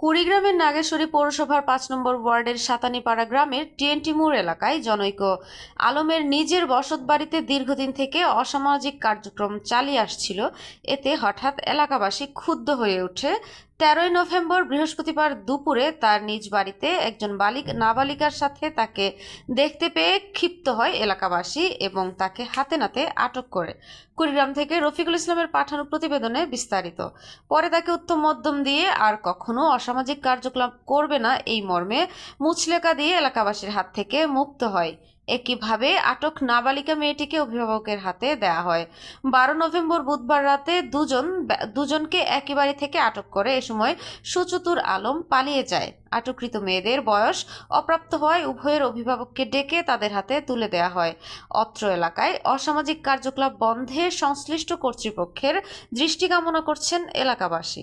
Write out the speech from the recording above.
কুড়িগ্রামের নাগেশ্বরী পৌরসভার পাঁচ নম্বর ওয়ার্ডের সাতানিপাড়া গ্রামের টিএনটি মোড় এলাকায় জনৈক আলমের নিজের বসত বাড়িতে দীর্ঘদিন থেকে অসামাজিক কার্যক্রম চালিয়ে আসছিল। এতে হঠাৎ এলাকাবাসী ক্ষুব্ধ হয়ে ওঠে। তেরোই নভেম্বর বৃহস্পতিবার দুপুরে তার নিজ বাড়িতে একজন বালিক নাবালিকার সাথে তাকে দেখতে পেয়ে ক্ষিপ্ত হয় এলাকাবাসী এবং তাকে হাতে নাতে আটক করে। কুড়িগ্রাম থেকে রফিকুল ইসলামের পাঠানো প্রতিবেদনে বিস্তারিত। পরে তাকে উত্তম মধ্যম দিয়ে আর কখনো অসামাজিক কার্যকলাপ করবে না এই মর্মে মুচলেকা দিয়ে এলাকাবাসীর হাত থেকে মুক্ত হয়। একইভাবে আটক নাবালিকা মেয়েটিকে অভিভাবকের হাতে দেয়া হয়। বারো নভেম্বর বুধবার রাতে দুজন দুজনকে একই বাড়ি থেকে আটক করে এ সময় সুচতুর আলম পালিয়ে যায়। আটককৃত মেয়েদের বয়স অপ্রাপ্ত হওয়ায় উভয়ের অভিভাবককে ডেকে তাদের হাতে তুলে দেয়া হয়। অত্র এলাকায় অসামাজিক কার্যকলাপ বন্ধে সংশ্লিষ্ট কর্তৃপক্ষের দৃষ্টি কামনা করছেন এলাকাবাসী।